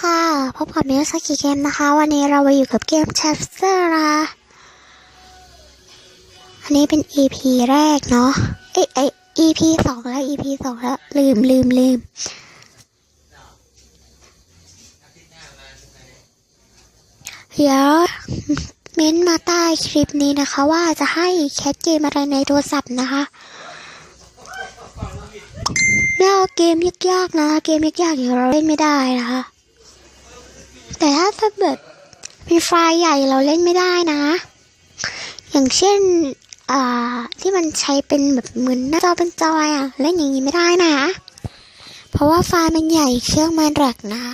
ค่ะพบกับมิวสกิเกมนะคะ วันนี้เรามาอยู่กับเกม Chapter นะอันนี้เป็น EP แรกเนาะเอ้ยเอ้ย EP สองแล้ว EP สองแล้วลืมลืมลืมเดี๋ยวเม้นต์มาใต้คลิปนี้นะคะ ว่าจะให้แคทเกมอะไรในโทรศัพท์นะคะไม่เอาเกมยากๆนะ เกมยากๆอย่างเราเล่นไม่ได้นะคะ แต่ถ้าถ้าแบบเป็นไฟล์ใหญ่เราเล่นไม่ได้นะ อย่างเช่นอ่าที่มันใช้เป็นแบบเหมือนหน้าจอเป็นจอยอะเล่นอย่างนี้ไม่ได้นะ เพราะว่าไฟล์มันใหญ่เครื่องมันแรกนะ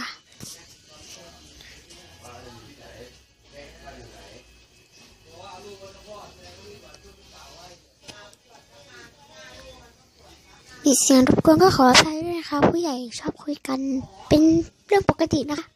มีเสียงรบกวนก็ขออภัยด้วยนะคะ ผู้ใหญ่ชอบคุยกันเป็นเรื่องปกตินะคะ